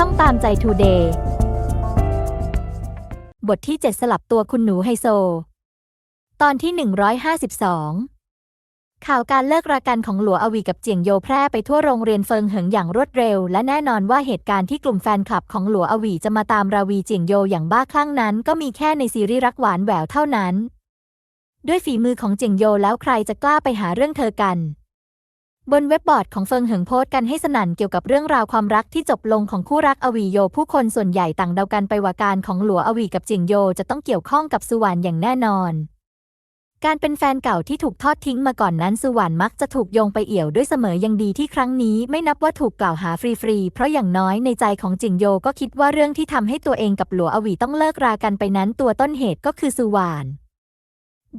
ช่องตามใจทูเดย์บทที่ 7 สลับตัวคุณหนูไฮโซ ตอนที่ 152 ข่าวการเลิกรากันของหลัวอวีกับเจียงโยแพร่ไปทั่วโรงเรียนเฟิงเหิงอย่างรวดเร็ว และแน่นอนว่าเหตุการณ์ที่กลุ่มแฟนคลับของหลัวอวีจะมาตามราวีเจียงโยอย่างบ้าคลั่งนั้น ก็มีแค่ในซีรีส์รักหวานแหววเท่านั้น ด้วยฝีมือของเจียงโยแล้วใครจะกล้าไปหาเรื่องเธอกัน บนเว็บบอร์ดของเฟิงเหิงโพสต์กันให้สนั่นเกี่ยวกับเรื่องราวความรักที่จบลงของคู่รักอวีโย ผู้คนส่วนใหญ่ต่างเดากันไปว่าการของหลัวอวีกับจียงโยจะต้องเกี่ยวข้องกับสุวรรณอย่างแน่นอน การเป็นแฟนเก่าที่ถูกทอดทิ้งมาก่อนนั้นสุวรรณมักจะถูกโยงไปเอี่ยวด้วยเสมอยังดีที่ครั้งนี้ไม่นับว่าถูกกล่าวหาฟรีๆเพราะอย่างน้อยในใจของจิงโยก็คิดว่าเรื่องที่ทำให้ตัวเองกับหลัวอวีต้องเลิกรากันไปนั้นตัวต้นเหตุก็คือสุวรรณ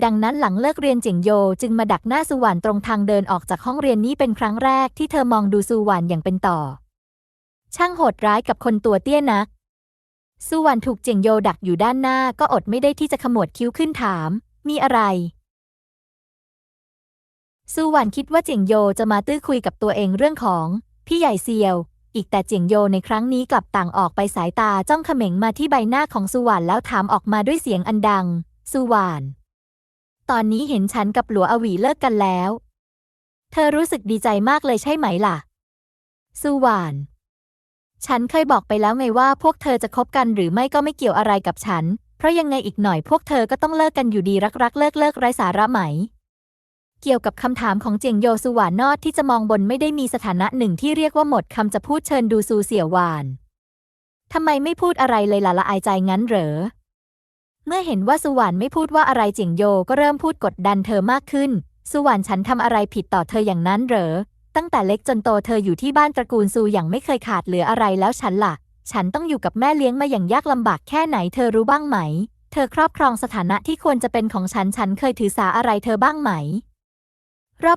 ดังนั้นหลังเลิกเรียนเจิงโยจึงมาดักหน้าสุวรรณตรงทางเดินออกจากห้องเรียนนี้เป็นครั้งแรกที่เธอมองดูสุวรรณอย่างเป็นต่อ ช่างโหดร้ายกับคนตัวเตี้ยนัก สุวรรณถูกเจิงโยดักอยู่ด้านหน้าก็อดไม่ได้ที่จะขมวดคิ้วขึ้นถาม มีอะไร สุวรรณคิดว่าเจิงโยจะมาตื้อคุยกับตัวเองเรื่องของ พี่ใหญ่เซียว อีกแต่เจิงโยในครั้งนี้กลับต่างออกไปสายตาจ้องเขม็งมาที่ใบหน้าของสุวรรณแล้วถามออกมาด้วยเสียงอันดัง สุวรรณ ตอนนี้เห็นฉันกับหลัวอวีเลิกกันแล้ว เธอรู้สึกดีใจมากเลยใช่ไหมล่ะ สุวรรณฉันเคยบอกไปแล้วไงว่าพวกเธอจะคบกันหรือไม่ก็ไม่เกี่ยวอะไรกับฉัน เพราะยังไงอีกหน่อยพวกเธอก็ต้องเลิกกันอยู่ดีรักรักเลิกเลิกไร้สาระไหม เกี่ยวกับคำถามของเจียงโยสุวรรณนอดที่จะมองบนไม่ได้มีสถานะหนึ่งที่เรียกว่าหมดคำจะพูดเชิญดูซูเสี่ยวหวานทำไมไม่พูดอะไรเลยล่ะละอายใจงั้นเหรอ เมื่อเห็นว่าสุวรรณไม่พูดว่าอะไรเจียงโยก็เริ่มพูดกดดันเธอมากขึ้น สุวรรณฉันทำอะไรผิดต่อเธออย่างนั้นเหรอ ตั้งแต่เล็กจนโตเธออยู่ที่บ้านตระกูลซูอย่างไม่เคยขาดเหลืออะไรแล้วฉันล่ะ ฉันต้องอยู่กับแม่เลี้ยงมาอย่างยากลำบากแค่ไหนเธอรู้บ้างไหม เธอครอบครองสถานะที่ควรจะเป็นของฉันฉันเคยถือสาอะไรเธอบ้างไหม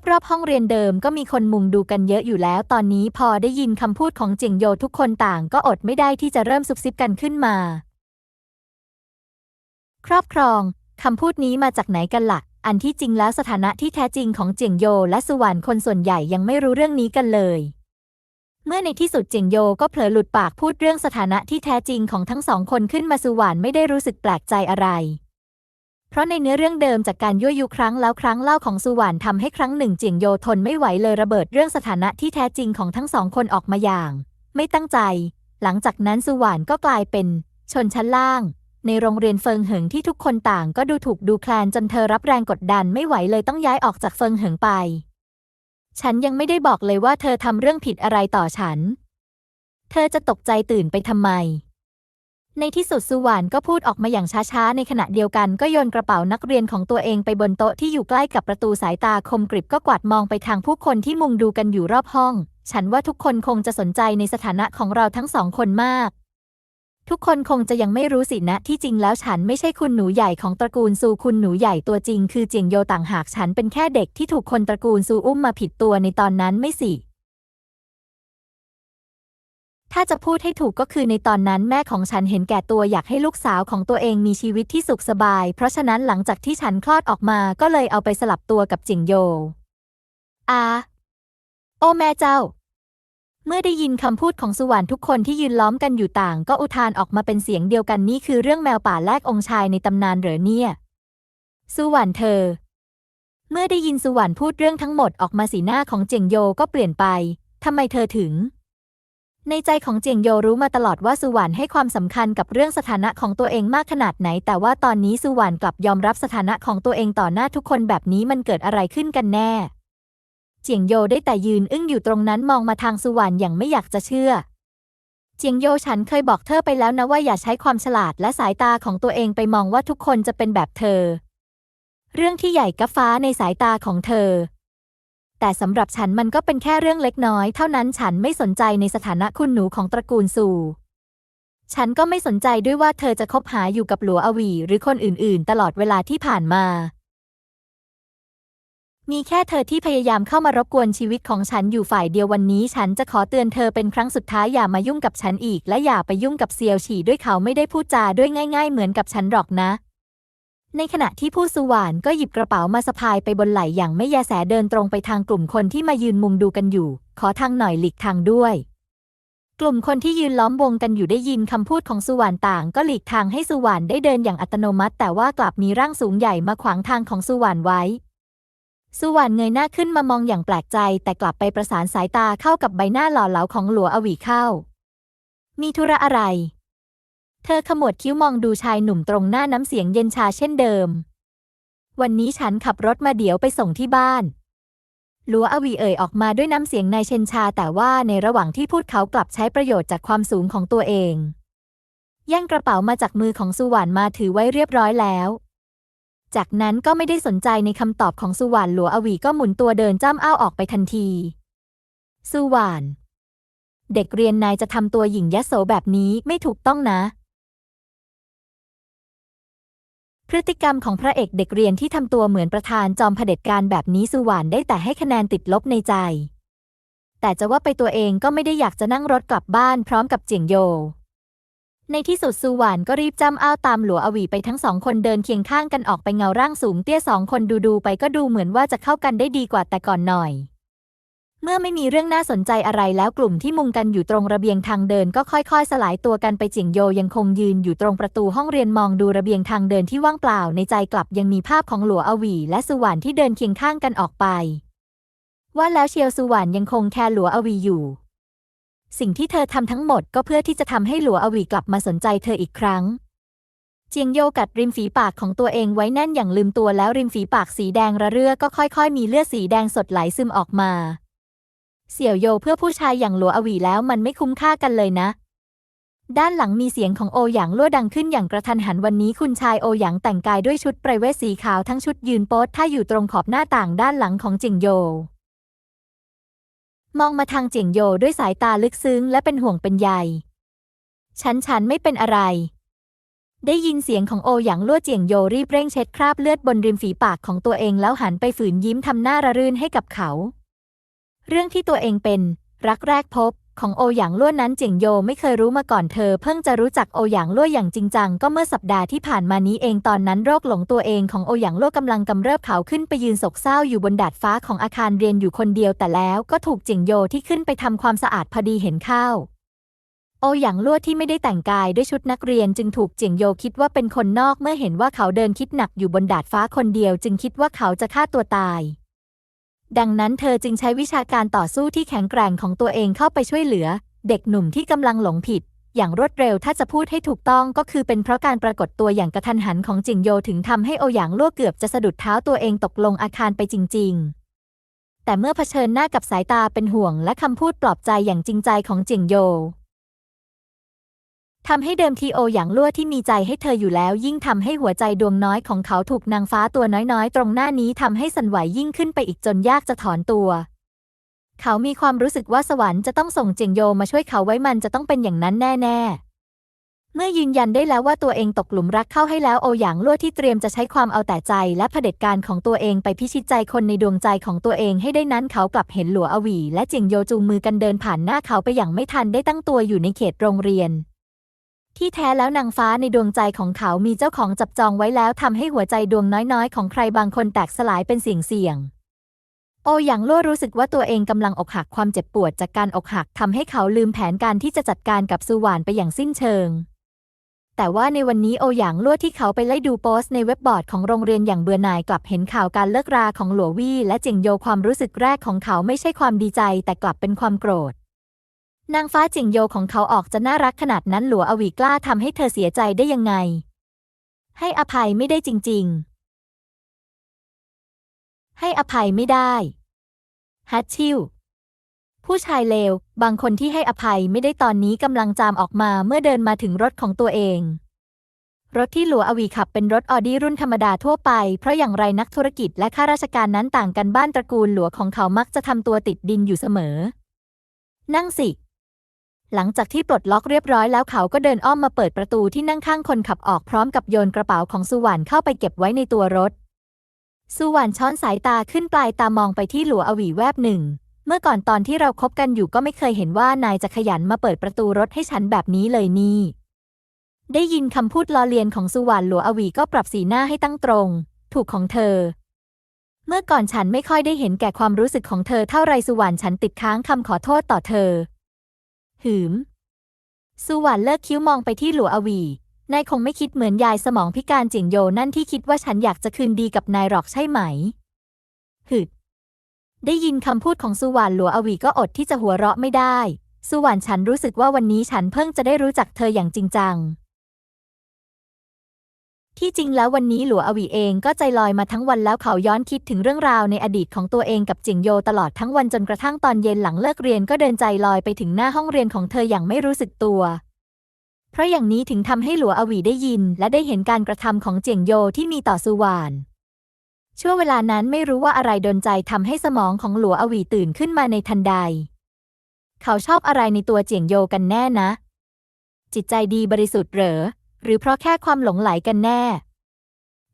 รอบๆห้องเรียนเดิมก็มีคนมุงดูกันเยอะอยู่แล้ว ตอนนี้พอได้ยินคำพูดของเจิงโยทุกคนต่าง ก็อดไม่ได้ที่จะเริ่มซุบซิบกันขึ้นมา ครอบครองคำพูดนี้มาจากไหนกันละ่ะ อันที่จริงแล้วสถานะที่แท้จริงของเจียงโยและสุวรรณคนส่วนใหญ่ยังไม่รู้เรื่องนี้กันเลย เมื่อในที่สุดเจียงโยก็เผลอหลุดปากพูดเรื่องสถานะที่แท้จริงของทั้งสองคนขึ้นมาสุวรรณไม่ได้รู้สึกแปลกใจอะไร เพราะในเนื้อเรื่องเดิมจากการยั่วยุครั้งแล้วครั้งเล่าของสุวรรณทำให้ครั้งหนึ่งเจียงโยทนไม่ไหวเลยระเบิดเรื่องสถานะที่แท้จริงของทั้งสองคนออกมาอย่าง ไม่ตั้งใจ หลังจากนั้นสุวรรณก็กลายเป็น ชนชั้นล่าง ในโรงเรียนเฟิงเหิงที่ทุกคนต่างก็ดูถูกดูแคลนจนเธอรับแรงกดดันไม่ไหวเลยต้องย้ายออกจากเฟิงเหิงไป ฉันยังไม่ได้บอกเลยว่าเธอทำเรื่องผิดอะไรต่อฉัน เธอจะตกใจตื่นไปทำไม ในที่สุดสุวรรณก็พูดออกมาอย่างช้าๆ ในขณะเดียวกันก็โยนกระเป๋านักเรียนของตัวเองไปบนโต๊ะที่อยู่ใกล้กับประตูสายตาคมกริบก็กวาดมองไปทางผู้คนที่มุงดูกันอยู่รอบห้อง ฉันว่าทุกคนคงจะสนใจในสถานะของเราทั้งสองคนมาก ทุกคนคงจะยังไม่รู้สินะ ที่จริงแล้วฉันไม่ใช่คุณหนูใหญ่ของตระกูลซูคุณหนูใหญ่ตัวจริง คือเจียงโยต่างหากฉันเป็นแค่เด็กที่ถูกคนตระกูลซูอุ้มมาผิดตัวในตอนนั้นไม่สิ ถ้าจะพูดให้ถูกก็คือในตอนนั้นแม่ของฉันเห็นแก่ตัวอยากให้ลูกสาวของตัวเองมีชีวิตที่สุขสบาย เพราะฉะนั้นหลังจากที่ฉันคลอดออกมาก็เลยเอาไปสลับตัวกับจิงโยอาโอแม่เจ้า มื่อได้ยินคำพูดของสุวรรณทุกคนที่ยืนล้อมกันอยู่ต่าง ก็อุทานออกมาเป็นเสียงเดียวกันนี่คือเรื่องแมวป่าแลกองชายในตำนานเหรอเนี่ย สุวรรณเธอ เมื่อได้ยินสุวรรณพูดเรื่องทั้งหมดออกมาสีหน้าของเจียงโยก็เปลี่ยนไปทำไมเธอถึง ในใจของเจียงโยรู้มาตลอดว่าสุวรรณให้ความสำคัญกับเรื่องสถานะของตัวเองมากขนาดไหน แต่ว่าตอนนี้สุวรรณกลับยอมรับสถานะของตัวเองต่อหน้าทุกคนแบบนี้มันเกิดอะไรขึ้นกันแน่ เจียงโยได้แต่ยืนอึ้งอยู่ตรงนั้นมองมาทางสุวรรณอย่างไม่อยากจะเชื่อ เจียงโยฉันเคยบอกเธอไปแล้วนะว่าอย่าใช้ความฉลาดและสายตาของตัวเองไปมองว่าทุกคนจะเป็นแบบเธอ เรื่องที่ใหญ่กับฟ้าในสายตาของเธอ แต่สำหรับฉันมันก็เป็นแค่เรื่องเล็กน้อย เท่านั้นฉันไม่สนใจในสถานะคุณหนูของตระกูลสู่ฉันก็ไม่สนใจด้วยว่าเธอจะคบหาอยู่กับหลัวอวีหรือคนอื่น ๆ ตลอดเวลาที่ผ่านมา มีแค่เธอที่พยายามเข้ามารบกวนชีวิตของฉันอยู่ฝ่ายเดียววันนี้ ฉันจะขอเตือนเธอเป็นครั้งสุดท้ายอย่ามายุ่งกับฉันอีก และอย่าไปยุ่งกับเซียวฉี่ด้วยเขาไม่ได้พูดจาด้วยง่าย ๆ เหมือนกับฉันหรอกนะ ในขณะที่ผู้สุวรรณก็หยิบกระเป๋ามาสะพายไปบนไหล่อย่างไม่แยแสเดินตรงไปทางกลุ่มคนที่มายืนมุงดูกันอยู่ ขอทางหน่อยหลีกทางด้วยกลุ่มคนที่ยืนล้อมวงกันอยู่ได้ยินคำพูดของสุวรรณต่าง ก็หลีกทางให้สุวรรณได้เดินอย่างอัตโนมัติ แต่ว่ากลับมีร่างสูงใหญ่มาขวางทางของสุวรรณไว้ สุวรรณเงยหน้าขึ้นมามองอย่างแปลกใจ แต่กลับไปประสานสายตาเข้ากับใบหน้าหล่อเหลาของหลัวอวีเข้า มีธุระอะไร เธอขมวดคิ้วมองดูชายหนุ่มตรงหน้าน้ำเสียงเย็นชาเช่นเดิม วันนี้ฉันขับรถมาเดี๋ยวไปส่งที่บ้านหลัวอวีเอ่ยออกมาด้วยน้ำเสียงนายเชนชา แต่ว่าในระหว่างที่พูดเขากลับใช้ประโยชน์จากความสูงของตัวเองแย่งกระเป๋ามาจากมือของสุวรรณมาถือไว้เรียบร้อยแล้ว จากนั้นก็ไม่ได้สนใจในคำตอบของสุวรรณหลัวอวีก็หมุนตัวเดินจ้ำอ้าวออกไปทันที สุวรรณเด็กเรียนนายจะทำตัวหญิงยโสแบบนี้ไม่ถูกต้องนะ พฤติกรรมของพระเอกเด็กเรียนที่ทำตัวเหมือนประธานจอมเผด็จการแบบนี้สุวรรณได้แต่ให้คะแนนติดลบในใจ แต่จะว่าไปตัวเองก็ไม่ได้อยากจะนั่งรถกลับบ้านพร้อมกับเจียงโย ในที่สุดสุวรรณก็รีบจำอ้าวตามหลัวอวีไปทั้งสองคนเดินเคียงข้างกันออกไปเงาร่างสูงเตี้ยสองคนดูดูๆไปก็ดูเหมือนว่าจะเข้ากันได้ดีกว่าแต่ก่อนหน่อย เมื่อไม่มีเรื่องน่าสนใจอะไรแล้วกลุ่มที่มุงกันอยู่ตรงระเบียงทางเดินก็ค่อยๆ สลายตัวกันไปเจียงโยยังคงยืนอยู่ตรงประตูห้องเรียนมองดูระเบียงทางเดินที่ว่างเปล่าในใจกลับยังมีภาพของหลัวอวีและสุวรรณที่เดินเคียงข้างกันออกไป ว่าแล้วเชียวสุวรรณยังคงแคร์หลัวอวีอยู่ สิ่งที่เธอทำทั้งหมดก็เพื่อที่จะทำให้หลัวอวีกลับมาสนใจเธออีกครั้ง เจียงโยกัดริมฝีปากของตัวเองไว้แน่นอย่างลืมตัวแล้วริมฝีปากสีแดงระเรื่อก็ค่อยๆ มีเลือดสีแดงสดไหลซึมออกมา เสี่ยวโยเพื่อผู้ชายอย่างหลัวอวีแล้วมันไม่คุ้มค่ากันเลยนะ ด้านหลังมีเสียงของโอหยางลั่วดังขึ้นอย่างกระทันหันวันนี้คุณชายโอหยางแต่งกายด้วยชุดไพรเวทสีขาวทั้งชุดยืนโป๊ท่าอยู่ตรงขอบหน้าต่างด้านหลังของจิงโย มองมาทางเจียงโยด้วยสายตาลึกซึ้งและเป็นห่วงเป็นใย ฉันฉันไม่เป็นอะไร ได้ยินเสียงของโอหยางลั่วเจียงโยรีบเร่งเช็ดคราบเลือดบนริมฝีปากของตัวเองแล้วหันไปฝืนยิ้มทำหน้าระรื่นให้กับเขา เรื่องที่ตัวเองเป็น รักแรกพบ ของโอหยางลั่วนนั้นเจียงโยไม่เคยรู้มาก่อนเธอ เพิ่งจะรู้จักโอหยางลั่วอย่างจริงจังก็เมื่อสัปดาห์ที่ผ่านมานี้เองตอนนั้นโรคหลงตัวเองของโอหยางลั่วกำลังกำเริบเขาขึ้นไปยืนโศกเศร้าอยู่บนดาดฟ้าของอาคารเรียนอยู่คนเดียวแต่แล้วก็ถูกเจียงโยที่ขึ้นไปทำความสะอาดพอดีเห็นเข้าโอหยางลั่วที่ไม่ได้แต่งกายด้วยชุดนักเรียนจึงถูกเจียงโยคิดว่าเป็นคนนอกเมื่อเห็นว่าเขาเดินคิดหนักอยู่บนดาดฟ้าคนเดียว จึงคิดว่าเขาจะฆ่าตัวตาย ดังนั้นเธอจึงใช้วิชาการต่อสู้ที่แข็งแกร่งของตัวเองเข้าไปช่วยเหลือ เด็กหนุ่มที่กำลังหลงผิด อย่างรวดเร็วถ้าจะพูดให้ถูกต้องก็คือเป็นเพราะการปรากฏตัวอย่างกระทันหันของจิงโยถึงทำให้โอหยางล่วเกือบจะสะดุดเท้าตัวเองตกลงอาคารไปจริง ๆแต่เมื่อเผชิญหน้ากับสายตาเป็นห่วงและคำพูดปลอบใจอย่างจริงใจของจิงโย ทำให้เดิมทีโออย่างลั่วที่มีใจให้เธออยู่แล้ว ยิ่งทำให้หัวใจดวงน้อยของเขาถูกนางฟ้าตัวน้อยๆ ตรงหน้านี้ทำให้สั่นไหวยิ่งขึ้นไปอีกจนยากจะถอนตัว เขามีความรู้สึกว่าสวรรค์จะต้องส่งเจียงโยมาช่วยเขาไว้มันจะต้องเป็นอย่างนั้นแน่ ๆเมื่อยืนยันได้แล้วว่าตัวเองตกหลุมรักเข้าให้แล้วโออย่างลั่วที่เตรียมจะใช้ความเอาแต่ใจและเผด็จการของตัวเองไปพิชิตใจคนในดวงใจของตัวเองให้ได้นั้นเขากลับเห็นหลัวอวีและเจียงโยจูงมือกันเดินผ่านหน้าเขาไปอย่างไม่ทันได้ตั้งตัวอยู่ในเขตโรงเรียน ที่แท้แล้วนางฟ้าในดวงใจของเขามีเจ้าของจับจองไว้แล้วทำให้หัวใจดวงน้อยๆ ของใครบางคนแตกสลายเป็นเสียงเสียงๆโออย่างลั่วรู้สึกว่าตัวเองกำลังอกหักความเจ็บปวดจากการอกหักทำให้เขาลืมแผนการที่จะจัดการกับซูหวานไปอย่างสิ้นเชิง แต่ว่าในวันนี้โออย่างลั่วที่เขาไปไล่ดูโพสต์ในเว็บบอร์ดของโรงเรียนอย่างเบื่อหน่ายกลับเห็นข่าวการเลิกราของหลัววี่และเจิงโยความรู้สึกแรกของเขาไม่ใช่ความดีใจแต่กลับเป็นความโกรธ นางฟ้าจิงโยของเขาออกจะน่ารักขนาดนั้นหลัวอวีกล้าทำให้เธอเสียใจได้ยังไง ให้อภัยไม่ได้จริง ๆ ให้อภัยไม่ได้ฮัตชิวผู้ชายเลว บางคนที่ให้อภัยไม่ได้ตอนนี้กำลังจามออกมาเมื่อเดินมาถึงรถของตัวเอง รถที่หลัวอวีขับเป็นรถออดี้รุ่นธรรมดาทั่วไป เพราะอย่างไรนักธุรกิจและข้าราชการนั้นต่างกันบ้านตระกูลหลัวของเขามักจะทำตัวติดดินอยู่เสมอ นั่งสิ หลังจากที่ปลดล็อกเรียบร้อยแล้วเขาก็เดินอ้อมมาเปิดประตูที่นั่งข้างคนขับออกพร้อมกับโยนกระเป๋าของสุวรรณเข้าไปเก็บไว้ในตัวรถ สุวรรณช้อนสายตาขึ้นปลายตามองไปที่หลัวอวีแวบหนึ่ง เมื่อก่อนตอนที่เราคบกันอยู่ก็ไม่เคยเห็นว่านายจะขยันมาเปิดประตูรถให้ฉันแบบนี้เลยนี่ ได้ยินคำพูดล้อเลียนของสุวรรณหลัวอวีก็ปรับสีหน้าให้ตั้งตรง ถูกของเธอเมื่อก่อนฉันไม่ค่อยได้เห็นแก่ความรู้สึกของเธอเท่าไรสุวรรณฉันติดค้างคำขอโทษต่อเธอ หืมสุวรรณเลิกคิ้วมองไปที่หลัวอวี นายคงไม่คิดเหมือนยายสมองพิการเจียงโยนั่นที่คิดว่าฉันอยากจะคืนดีกับนายหรอกใช่ไหม หึด ได้ยินคำพูดของสุวรรณหลัวอวีก็อดที่จะหัวเราะไม่ได้ สุวรรณฉันรู้สึกว่าวันนี้ฉันเพิ่งจะได้รู้จักเธออย่างจริงจัง ที่จริงแล้ววันนี้หลัวอวีเองก็ใจลอยมาทั้งวันแล้วเขาย้อนคิดถึงเรื่องราวในอดีตของตัวเองกับจิงโยตลอดทั้งวันจนกระทั่งตอนเย็นหลังเลิกเรียนก็เดินใจลอยไปถึงหน้าห้องเรียนของเธออย่างไม่รู้สึกตัว เพราะอย่างนี้ถึงทำให้หลัวอวีได้ยิน และได้เห็นการกระทำของเจียงโยที่มีต่อสุวรรณช่วงเวลานั้นไม่รู้ว่าอะไรดนใจทำให้สมองของหลัวอวีตื่นขึ้นมาในทันใด เขาชอบอะไรในตัวเจียงโยกันแน่นะ จิตใจดีบริสุทธิ์เหรอ หรือเพราะแค่ความหลงไหลกันแน่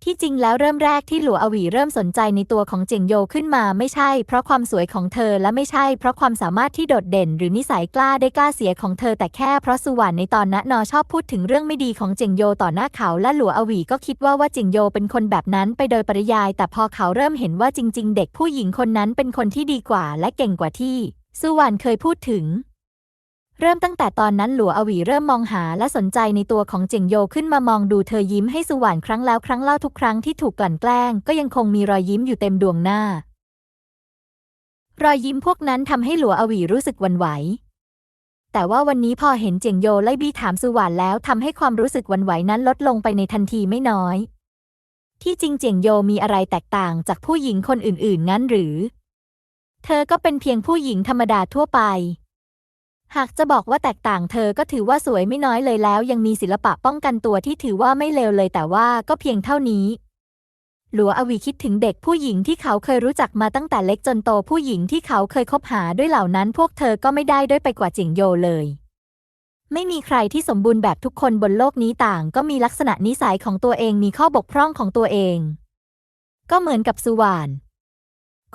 ที่จริงแล้วเริ่มแรกที่หลัวอวีเริ่มสนใจในตัวของเจียงโยขึ้นมาไม่ใช่ เพราะความสวยของเธอและไม่ใช่ เพราะความสามารถที่โดดเด่น หรือนิสัยกล้าได้กล้าเสียของเธอแต่แค่เพราะสุวรรณในตอนนั้นนอชอบพูดถึงเรื่องไม่ดีของเจียงโยต่อหน้าเขาและหลัวอวีก็คิดว่าว่าเจียงโยเป็นคนแบบนั้นไปโดยปริยาย แต่พอเขาเริ่มเห็นว่าจริง ๆ เด็กผู้หญิงคนนั้นเป็นคนที่ดีกว่า และเก่งกว่าที่สุวรรณเคยพูดถึง เริ่มตั้งแต่ตอนนั้นหลัวอวีเริ่มมองหาและสนใจในตัวของเจิงโยขึ้นมามองดูเธอยิ้มให้สุว่านครั้งแล้วครั้งเล่าทุกครั้งที่ถูกกลั่นแกล้ง ก็ยังคงมีรอยยิ้มอยู่เต็มดวงหน้า รอยยิ้มพวกนั้นทำให้หลัวอวีรู้สึกวันไหว แต่ว่าวันนี้พอเห็นเจิงโยไล่บี้ถามสุว่านแล้วทำให้ความรู้สึกวันไหวนั้นลดลงไปในทันทีไม่น้อย ที่จริงเจิงโยมีอะไรแตกต่างจากผู้หญิงคนอื่นๆงั้นหรือ เธอก็เป็นเพียงผู้หญิงธรรมดาทั่วไป หากจะบอกว่าแตกต่างเธอก็ถือว่าสวยไม่น้อยเลยแล้ว ยังมีศิลปะป้องกันตัวที่ถือว่าไม่เลวเลยแต่ว่าก็เพียงเท่านี้ หลัวอวีคิดถึงเด็กผู้หญิงที่เขาเคยรู้จักมาตั้งแต่เล็กจนโตผู้หญิงที่เขาเคยคบหาด้วยเหล่านั้น พวกเธอก็ไม่ได้ด้วยไปกว่าจิงโยเลย ไม่มีใครที่สมบูรณ์แบบทุกคนบนโลกนี้ต่าง ก็มีลักษณะนิสัยของตัวเองมีข้อบกพร่องของตัวเอง ก็เหมือนกับสุวรรณ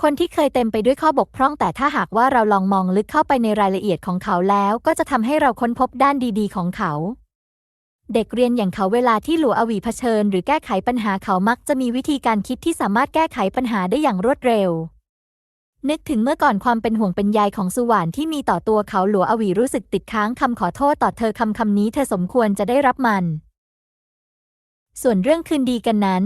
คนที่เคยเต็มไปด้วยข้อบกพร่อง แต่ถ้าหากว่าเราลองมองลึกเข้าไปในรายละเอียดของเขาแล้ว ก็จะทำให้เราค้นพบด้านดีๆ ของเขา เด็กเรียนอย่างเขาเวลาที่หลัวอวีเผชิญ หรือแก้ไขปัญหาเขามักจะมีวิธีการคิดที่สามารถแก้ไขปัญหาได้อย่างรวดเร็ว นึกถึงเมื่อก่อนความเป็นห่วงเป็นใยของสุวรรณที่มีต่อตัวเขาหลัวอวีรู้สึกติดค้างคำขอโทษต่อเธอคำคำนี้เธอสมควรจะได้รับมันส่วนเรื่องคืนดีกันนั้น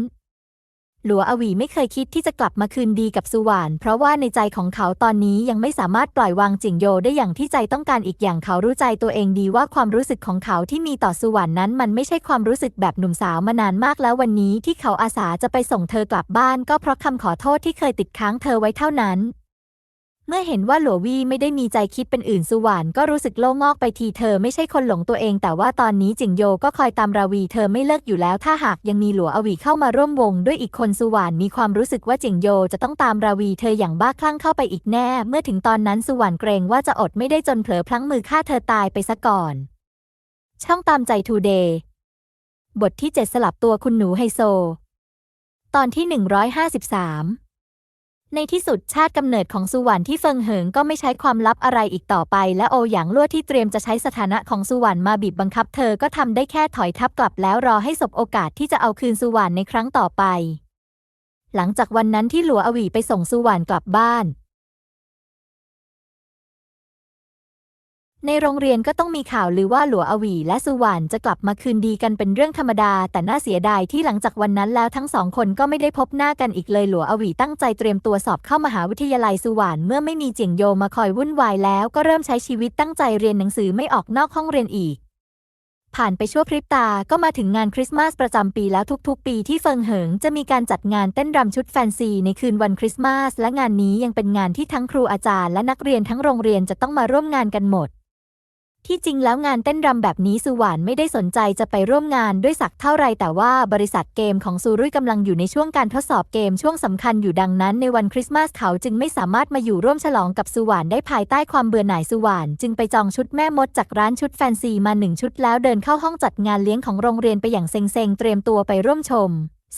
หลัวอวีไม่เคยคิดที่จะกลับมาคืนดีกับสุวรรณเพราะว่าในใจของเขาตอนนี้ยังไม่สามารถปล่อยวางจิงโยได้อย่างที่ใจต้องการอีกอย่างเขารู้ใจตัวเองดีว่าความรู้สึกของเขาที่มีต่อสุวรรณนั้น มันไม่ใช่ความรู้สึกแบบหนุ่มสาวมานานมากแล้ววันนี้ที่เขาอาสาจะไปส่งเธอกลับบ้าน ก็เพราะคำขอโทษที่เคยติดค้างเธอไว้เท่านั้น เมื่อเห็นว่าหลัววี่ไม่ได้มีใจคิดเป็นอื่นสุวรรณก็รู้สึกโล่งอกไปทีเธอไม่ใช่คนหลงตัวเอง แต่ว่าตอนนี้จิงโยก็คอยตามราวีเธอไม่เลิกอยู่แล้วถ้าหากยังมีหลัวอวีเข้ามาร่วมวง ด้วยอีกคนสุวรรณมีความรู้สึกว่าจิงโยจะต้องตามราวีเธออย่างบ้าคลั่งเข้าไปอีกแน่ เมื่อถึงตอนนั้นสุวรรณเกรงว่าจะอดไม่ได้จนเผลอพลั้งมือฆ่าเธอตายไปซะก่อน ช่องตามใจทูเดย์บทที่ 7 สลับตัวคุณหนูไฮโซ ตอนที่ 153 ในที่สุดชาติกำเนิดของสุวรรณที่เฟิงเหิงก็ไม่ใช้ความลับอะไรอีกต่อไป และโอหยางลั่วที่เตรียมจะใช้สถานะของสุวรรณมาบีบบังคับเธอก็ทำได้แค่ถอยทับกลับแล้วรอให้สบโอกาสที่จะเอาคืนสุวรรณในครั้งต่อไป หลังจากวันนั้นที่หลัวอวีไปส่งสุวรรณกลับบ้าน ในโรงเรียนก็ต้องมีข่าวลือว่าหลัวอวีและสุวรรณจะกลับมาคืนดีกันเป็นเรื่องธรรมดา แต่น่าเสียดายที่หลังจากวันนั้นแล้วทั้งสองคนก็ไม่ได้พบหน้ากันอีกเลยหลัวอวีตั้งใจเตรียมตัวสอบเข้ามหาวิทยาลัยสุวรรณเมื่อไม่มีเจียงโยมาคอยวุ่นวายแล้วก็เริ่มใช้ชีวิตตั้งใจเรียนหนังสือไม่ออกนอกห้องเรียนอีก ผ่านไปชั่วพริบตาก็มาถึงงานคริสต์มาสประจำปีแล้วทุกๆ ปีที่เฟิงเหิงจะมีการจัดงานเต้นรำชุดแฟนซีในคืนวันคริสต์มาสและงานนี้ยังเป็นงานที่ทั้งครูอาจารย์และนักเรียนทั้งโรงเรียนจะต้องมาร่วมงานกันหมด ที่จริงแล้วงานเต้นรำแบบนี้สุวรรณไม่ได้สนใจจะไปร่วมงานด้วยสักเท่าไรแต่ว่าบริษัทเกมของซูรุ่ยกำลังอยู่ในช่วงการทดสอบเกมช่วงสำคัญอยู่ดังนั้น ในวันคริสต์มาสเขาจึงไม่สามารถมาอยู่ร่วมฉลองกับสุวรรณได้ภายใต้ความเบื่อหน่ายสุวรรณจึงไปจองชุดแม่มดจากร้านชุดแฟนซีมาหนึ่งชุดแล้วเดินเข้าห้องจัดงานเลี้ยงของโรงเรียนไปอย่างเซ็งๆเตรียมตัวไปร่วมชม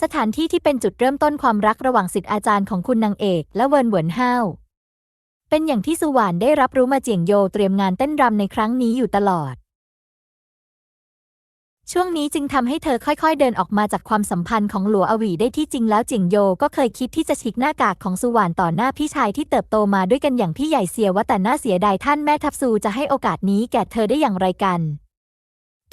สถานที่ที่เป็นจุดเริ่มต้นความรักระหว่างศิษย์อาจารย์ของคุณนางเอก และเวิร์นเหวินห้าว เป็นอย่างที่สุวรรณได้รับรู้มาเจียงโยเตรียมงานเต้นรำในครั้งนี้อยู่ตลอด ช่วงนี้จึงทำให้เธอค่อยๆ เดินออกมาจากความสัมพันธ์ของหลัวอวีได้ที่จริงแล้วเจิงโยก็เคยคิดที่จะฉีกหน้ากากของสุวรรณต่อหน้าพี่ชายที่เติบโตมาด้วยกันอย่างพี่ใหญ่เสียว่าแต่น่าเสียดายท่านแม่ทัพซูจะให้โอกาสนี้แก่เธอได้อย่างไรกัน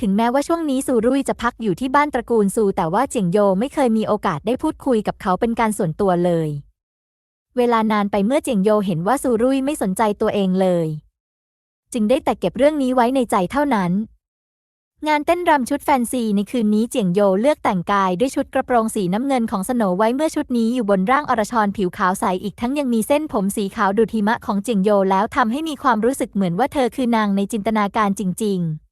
ถึงแม้ว่าช่วงนี้ซูรุ่ยจะพักอยู่ที่บ้านตระกูลซูแต่ว่าเจิงโยไม่เคยมีโอกาสได้พูดคุยกับเขาเป็นการส่วนตัวเลย เวลานานไปเมื่อเจิงโยเห็นว่าซูรุ่ยไม่สนใจตัวเองเลย จึงได้แต่เก็บเรื่องนี้ไว้ในใจเท่านั้น งานเต้นรำชุดแฟนซีในคืนนี้เจียงโยเลือกแต่งกายด้วยชุดกระโปรงสีน้ำเงินของสโนไว้เมื่อชุดนี้อยู่บนร่างอรชรผิวขาวใสอีกทั้งยังมีเส้นผมสีขาวดุดหิมะของเจียงโยแล้วทำให้มีความรู้สึกเหมือนว่าเธอคือนางในจินตนาการจริง ๆ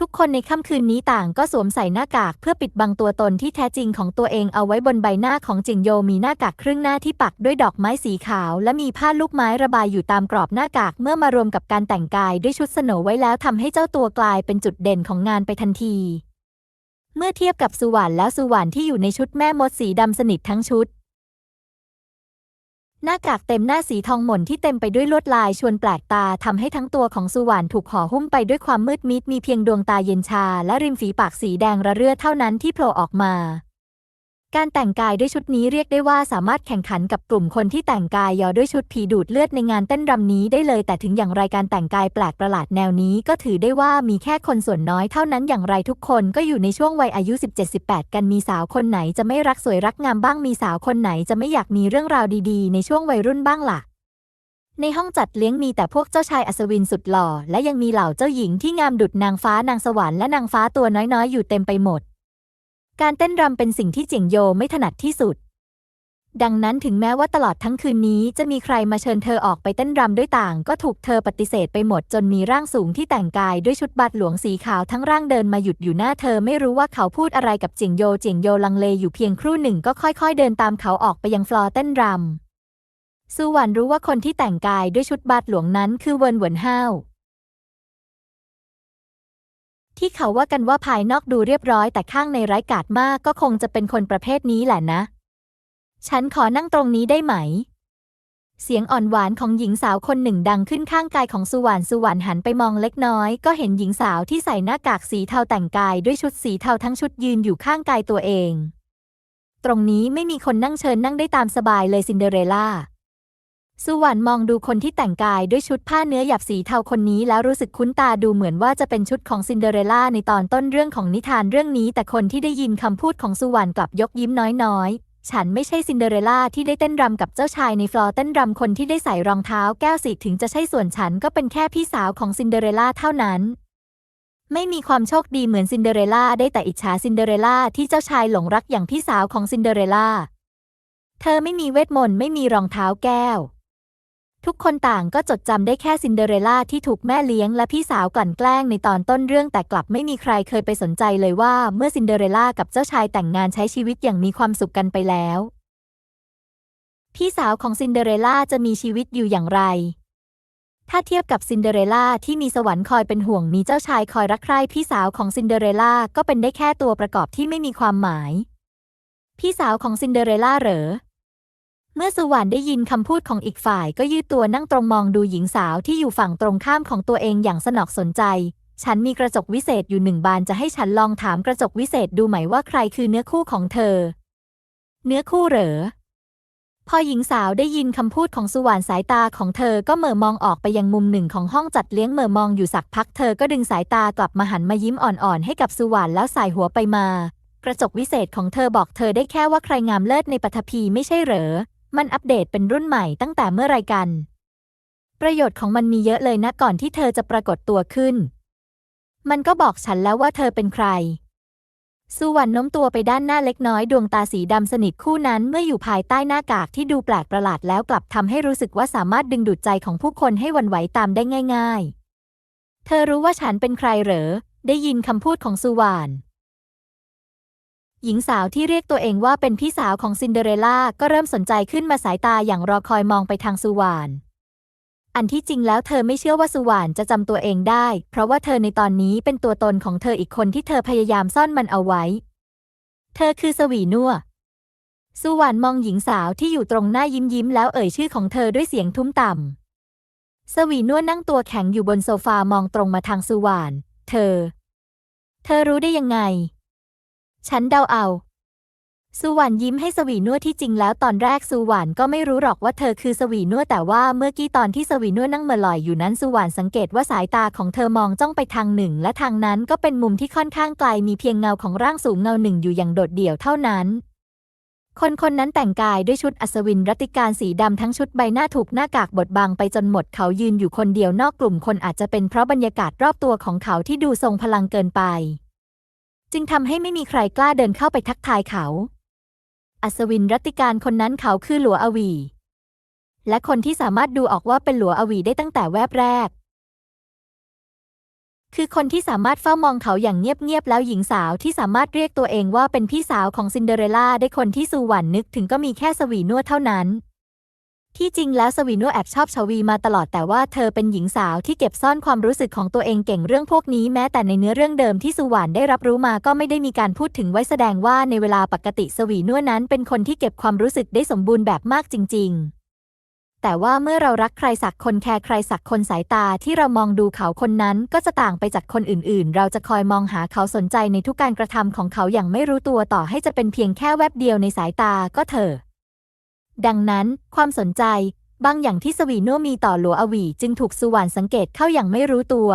ทุกคนในค่ำคืนนี้ต่างก็สวมใส่หน้ากากเพื่อปิดบังตัวตนที่แท้จริงของตัวเองเอาไว้บนใบหน้าของจิงโยมีหน้ากากครึ่งหน้าที่ปักด้วยดอกไม้สีขาว และมีผ้าลูกไม้ระบายอยู่ตามกรอบหน้ากากเมื่อมารวมกับการแต่งกายด้วยชุดสโนไว้แล้วทำให้เจ้าตัวกลายเป็นจุดเด่นของงานไปทันที เมื่อเทียบกับสุวรรณแล้วสุวรรณที่อยู่ในชุดแม่มดสีดำสนิททั้งชุด หน้ากากเต็มหน้าสีทองหม่นที่เต็มไปด้วยลวดลายชวนแปลกตาทำให้ทั้งตัวของสุวรรณถูกห่อหุ้มไปด้วยความมืดมิดมีเพียงดวงตาเย็นชา และริมฝีปากสีแดงระเรื่อเท่านั้นที่โผล่ออกมา การแต่งกายด้วยชุดนี้เรียกได้ว่าสามารถแข่งขันกับกลุ่มคนที่แต่งกายยอด้วยชุดผีดูดเลือดในงานเต้นรำนี้ได้เลย แต่ถึงอย่างไรการแต่งกายแปลกประหลาดแนวนี้ก็ถือได้ว่ามีแค่คนส่วนน้อยเท่านั้นอย่างไรทุกคนก็อยู่ในช่วงวัยอายุ 17-18 กันมีสาวคนไหนจะไม่รักสวยรักงามบ้างมีสาวคนไหนจะไม่อยากมีเรื่องราวดีๆ ในช่วงวัยรุ่นบ้างล่ะในห้องจัดเลี้ยงมีแต่พวกเจ้าชายอัศวินสุดหล่อ และยังมีเหล่าเจ้าหญิงที่งามดุจนางฟ้านางสวรรค์และนางฟ้าตัวน้อยๆ อยู่เต็มไปหมด การเต้นรำเป็นสิ่งที่เจียงโยไม่ถนัดที่สุด ดังนั้นถึงแม้ว่าตลอดทั้งคืนนี้จะมีใครมาเชิญเธอออกไปเต้นรำด้วยต่าง ก็ถูกเธอปฏิเสธไปหมดจนมีร่างสูงที่แต่งกายด้วยชุดบาทหลวงสีขาวทั้งร่างเดินมาหยุดอยู่หน้าเธอไม่รู้ว่าเขาพูดอะไรกับเจียงโยเจียงโยลังเลอยู่เพียงครู่หนึ่งก็ค่อย ๆ เดินตามเขาออกไปยังฟลอร์เต้นรำซูวันรู้ว่าคนที่แต่งกายด้วยชุดบาทหลวงนั้นคือเวินหวนห้าว ที่เขาว่ากันว่าภายนอกดูเรียบร้อยแต่ข้างในร้ายกาจมากก็คงจะเป็นคนประเภทนี้แหละนะ ฉันขอนั่งตรงนี้ได้ไหม เสียงอ่อนหวานของหญิงสาวคนหนึ่งดังขึ้นข้างกายของสุวรรณสุวรรณหันไปมองเล็กน้อย ก็เห็นหญิงสาวที่ใส่หน้ากากสีเทาแต่งกายด้วยชุดสีเทาทั้งชุดยืนอยู่ข้างกายตัวเอง ตรงนี้ไม่มีคนนั่งเชิญนั่งได้ตามสบายเลยซินเดอเรลล่า สุวรรณมองดูคนที่แต่งกายด้วยชุดผ้าเนื้อหยาบสีเทาคนนี้แล้วรู้สึกคุ้นตาดูเหมือนว่าจะเป็นชุดของซินเดอเรลล่าในตอนต้นเรื่องของนิทานเรื่องนี้ แต่คนที่ได้ยินคำพูดของสุวรรณกลับยกยิ้มน้อยๆ ฉันไม่ใช่ซินเดอเรลล่าที่ได้เต้นรำกับเจ้าชายในฟลอร์เต้นรำคนที่ได้ใส่รองเท้าแก้วสีถึงจะใช่ส่วนฉันก็เป็นแค่พี่สาวของซินเดอเรลล่าเท่านั้น ไม่มีความโชคดีเหมือนซินเดอเรลล่าได้แต่อิจฉาซินเดอเรลล่าที่เจ้าชายหลงรักอย่างพี่สาวของซินเดอเรลล่า เธอไม่มีเวทมนต์ไม่มีรองเท้าแก้ว ทุกคนต่างก็จดจำได้แค่ซินเดอเรลล่าที่ถูกแม่เลี้ยงและพี่สาวกลั่นแกล้งในตอนต้นเรื่องแต่กลับไม่มีใครเคยไปสนใจเลยว่าเมื่อซินเดอเรลล่ากับเจ้าชายแต่งงานใช้ชีวิตอย่างมีความสุขกันไปแล้ว พี่สาวของซินเดอเรลล่าจะมีชีวิตอยู่อย่างไร ถ้าเทียบกับซินเดอเรลล่าที่มีสวรรค์คอยเป็นห่วงมีเจ้าชายคอยรักใคร่พี่สาวของซินเดอเรลล่าก็เป็นได้แค่ตัวประกอบที่ไม่มีความหมาย พี่สาวของซินเดอเรลล่าเหรอ เมื่อสุวรรค์ได้ยินคำพูดของอีกฝ่ายก็ยืดตัวนั่งตรงมองดูหญิงสาวที่อยู่ฝั่งตรงข้ามของตัวเองอย่างสนอกสนใจ ฉันมีกระจกวิเศษอยู่หนึ่งบานจะให้ฉันลองถามกระจกวิเศษดูไหมว่าใครคือเนื้อคู่ของเธอ เนื้อคู่เหรอ พอหญิงสาวได้ยินคำพูดของสุวรรณสายตาของเธอก็เหม่อมองออกไปยังมุมหนึ่งของห้องจัดเลี้ยงเหม่อมองอยู่สักพักเธอก็ดึงสายตากลับมาหันมายิ้มอ่อนๆให้กับสุวรรณแล้วสายหัวไปมา กระจกวิเศษของเธอบอกเธอได้แค่ว่าใครงามเลิศในปฐพีไม่ใช่เหรอ มันอัปเดตเป็นรุ่นใหม่ตั้งแต่เมื่อไรกัน ประโยชน์ของมันมีเยอะเลยนะก่อนที่เธอจะปรากฏตัวขึ้น มันก็บอกฉันแล้วว่าเธอเป็นใครสุวรรณโน้มตัวไปด้านหน้าเล็กน้อยดวงตาสีดำสนิทคู่นั้นเมื่ออยู่ภายใต้หน้ากากที่ดูแปลกประหลาดแล้วกลับทำให้รู้สึกว่าสามารถดึงดูดใจของผู้คนให้วันไหวตามได้ง่าย ๆ เธอรู้ว่าฉันเป็นใครเหรอ ได้ยินคำพูดของสุวรรณ หญิงสาวที่เรียกตัวเองว่าเป็นพี่สาวของซินเดอเรลล่าก็เริ่มสนใจขึ้นมาสายตาอย่างรอคอยมองไปทางสุวรรณอันที่จริงแล้วเธอไม่เชื่อว่าสุวรรณจะจำตัวเองได้ เพราะว่าเธอในตอนนี้เป็นตัวตนของเธออีกคนที่เธอพยายามซ่อนมันเอาไว้ เธอคือสวีนัวสุวรรณมองหญิงสาวที่อยู่ตรงหน้ายิ้มยิ้มแล้วเอ่ยชื่อของเธอด้วยเสียงทุ้มต่ำสวีนัวนั่งตัวแข็งอยู่บนโซฟามองตรงมาทางสุวรรณเธอ เธอรู้ได้ยังไง ฉันเดาเอา สุวรรณยิ้มให้สวีนัวที่จริงแล้วตอนแรกสุวรรณก็ไม่รู้หรอกว่าเธอคือสวีนัวแต่ว่าเมื่อกี้ตอนที่สวีนัวนั่งเมลอยอยู่นั้นสุวรรณสังเกตว่าสายตาของเธอมองจ้องไปทางหนึ่ง และทางนั้นก็เป็นมุมที่ค่อนข้างไกลมีเพียงเงาของร่างสูงเงาหนึ่งอยู่อย่างโดดเดี่ยวเท่านั้นคนคนนั้นแต่งกายด้วยชุดอัศวินรัติการสีดำทั้งชุดใบหน้าถูกหน้ากากบดบังไปจนหมดเขายืนอยู่คนเดียวนอกกลุ่มคนอาจจะเป็นเพราะบรรยากาศรอบตัวของเขาที่ดูทรงพลังเกินไป จึงทำให้ไม่มีใครกล้าเดินเข้าไปทักทายเขา อัศวินรัติการคนนั้นเขาคือหลัวอวี และคนที่สามารถดูออกว่าเป็นหลัวอวีได้ตั้งแต่แวบแรก คือคนที่สามารถเฝ้ามองเขาอย่างเงียบๆแล้วหญิงสาวที่สามารถเรียกตัวเองว่าเป็นพี่สาวของซินเดอเรลล่าได้คนที่สุวรรณนึกถึงก็มีแค่สวีนัวเท่านั้น ที่จริงแล้วสวีนัวแอบชอบชวีมาตลอดแต่ว่าเธอเป็นหญิงสาวที่เก็บซ่อนความรู้สึกของตัวเองเก่งเรื่องพวกนี้แม้แต่ในเนื้อเรื่องเดิมที่สุวรรณได้รับรู้มาก็ไม่ได้มีการพูดถึงไว้แสดงว่าในเวลาปกติสวีนัวนั้นเป็นคนที่เก็บความรู้สึกได้สมบูรณ์แบบมากจริง ๆ แต่ว่าเมื่อเรารักใครสักคนแคร์ใครสักคนสายตาที่เรามองดูเขาคนนั้นก็จะต่างไปจากคนอื่น ๆ เราจะคอยมองหาเขาสนใจในทุกการกระทำของเขาอย่างไม่รู้ตัวต่อให้จะเป็นเพียงแค่แวบเดียวในสายตาก็เถอะ ดังนั้นความสนใจบางอย่างที่สวีนัวมีต่อหลัวอวีจึงถูกสุวรรณสังเกตเข้าอย่างไม่รู้ตัว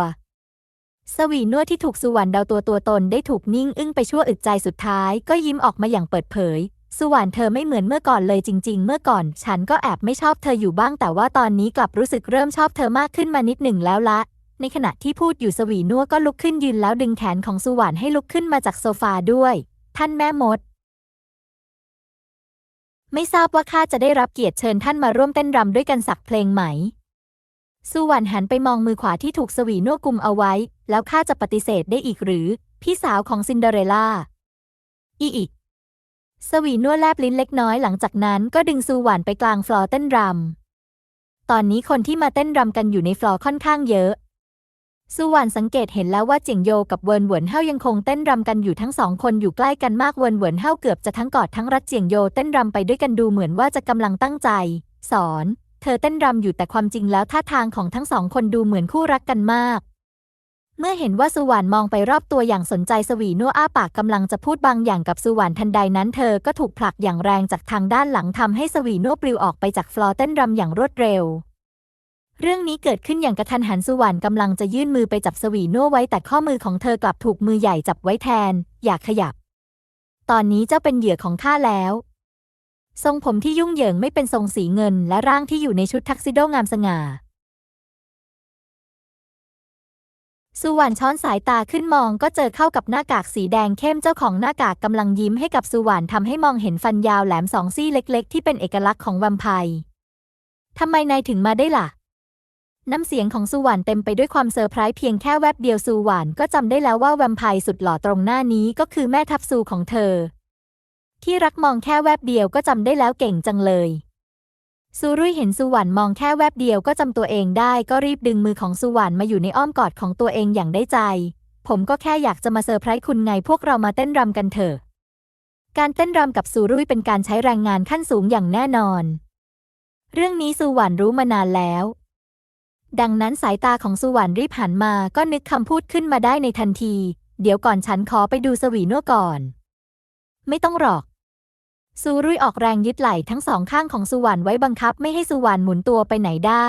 สวีนัวที่ถูกสุวรรณเดาตัวตัวตนได้ถูกนิ่งอึ้งไปชั่วอึดใจสุดท้ายก็ยิ้มออกมาอย่างเปิดเผย สุวรรณเธอไม่เหมือนเมื่อก่อนเลยจริง ๆ เมื่อก่อน ฉันก็แอบไม่ชอบเธออยู่บ้างแต่ว่าตอนนี้กลับรู้สึกเริ่มชอบเธอมากขึ้นมานิดหนึ่งแล้วละในขณะที่พูดอยู่สวีนัวก็ลุกขึ้นยืนแล้วดึงแขนของสุวรรณให้ลุกขึ้นมาจากโซฟาด้วย ท่านแม่มด ไม่ทราบว่าข้าจะได้รับเกียรติเชิญท่านมาร่วมเต้นรำด้วยกันสักเพลงไหมสุวรรณหันไปมองมือขวาที่ถูกสวีนวกุมเอาไว้ แล้วข้าจะปฏิเสธได้อีกหรือ พี่สาวของซินเดอเรลล่า อีอีก สวีนัวแลบลิ้นเล็กน้อยหลังจากนั้นก็ดึงสุวรรณไปกลางฟลอร์เต้นรำตอนนี้คนที่มาเต้นรำกันอยู่ในฟลอร์ค่อนข้างเยอะ สุวรรณสังเกตเห็นแล้วว่าเจียงโยกับเวินเหวินเฮายังคงเต้นรำกันอยู่ทั้งสองคนอยู่ใกล้กันมากเวินเหวินเฮาเกือบจะทั้งกอดทั้งรัดเจียงโยเต้นรำไปด้วยกันดูเหมือนว่าจะกำลังตั้งใจ สอน เธอเต้นรำอยู่แต่ความจริงแล้วท่าทางของทั้งสองคนดูเหมือนคู่รักกันมาก เมื่อเห็นว่าสุวรรณมองไปรอบตัวอย่างสนใจสวีนัวอ้าปากกำลังจะพูดบางอย่างกับสุวรรณทันใดนั้นเธอก็ถูกผลักอย่างแรงจากทางด้านหลังทำให้สวีนัวปลิวออกไปจากฟลอร์เต้นรำอย่างรวดเร็ว เรื่องนี้เกิดขึ้นอย่างกระทันหันสุวรรณกำลังจะยื่นมือไปจับสวีนัวไว้แต่ข้อมือของเธอกลับถูกมือใหญ่จับไว้แทน อย่าขยับ ตอนนี้เจ้าเป็นเหยื่อของข้าแล้ว ทรงผมที่ยุ่งเหยิงไม่เป็นทรงสีเงิน และร่างที่อยู่ในชุดทักซิโดงามสง่า สุวรรณช้อนสายตาขึ้นมองก็เจอเข้ากับหน้ากากสีแดงเข้มเจ้าของหน้ากากกำลังยิ้มให้กับสุวรรณทำให้มองเห็นฟันยาวแหลมสองซี่เล็ก ๆ ที่เป็นเอกลักษณ์ของแวมไพร์ทำไมนายถึงมาได้ล่ะ น้ำเสียงของสุวรรณเต็มไปด้วยความเซอร์ไพรส์เพียงแค่แวบเดียวสุวรรณก็จำได้แล้วว่าแวมไพร์สุดหล่อตรงหน้านี้ก็คือแม่ทัพซูของเธอ ที่รักมองแค่แวบเดียวก็จำได้แล้วเก่งจังเลยซูรุ่ยเห็นสุวรรณมองแค่แวบเดียวก็จำตัวเองได้ก็รีบดึงมือของสุวรรณมาอยู่ในอ้อมกอดของตัวเองอย่างได้ใจ ผมก็แค่อยากจะมาเซอร์ไพรส์คุณไงพวกเรามาเต้นรำกันเถอะ การเต้นรำกับซูรุ่ยเป็นการใช้แรงงานขั้นสูงอย่างแน่นอน เรื่องนี้สุวรรณรู้มานานแล้ว ดังนั้นสายตาของสุวรรณรีบหันมาก็นึกคำพูดขึ้นมาได้ในทันที เดี๋ยวก่อนฉันขอไปดูสวีนัวก่อน ไม่ต้องหรอกซูรุ่ยออกแรงยึดไหล่ทั้งสองข้างของสุวรรณไว้บังคับไม่ให้สุวรรณหมุนตัวไปไหนได้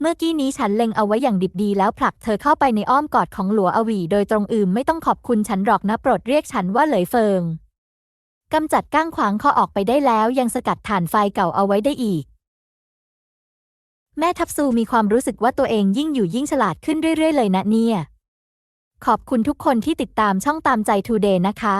เมื่อกี้นี้ฉันเล็งเอาไว้อย่างดิบดีแล้วผลักเธอเข้าไปในอ้อมกอดของหลัวอวีโดยตรงอืมไม่ต้องขอบคุณฉันหรอกนะโปรดเรียกฉันว่าเหลยเฟิงกำจัดก้างขวางคอออกไปได้แล้วยังสกัดฐานไฟเก่าเอาไว้ได้อีก แม่ทับซูมีความรู้สึกว่าตัวเองยิ่งอยู่ยิ่งฉลาดขึ้นเรื่อย ๆ เลยนะเนี่ย ขอบคุณทุกคนที่ติดตามช่องตามใจทูเดย์นะคะ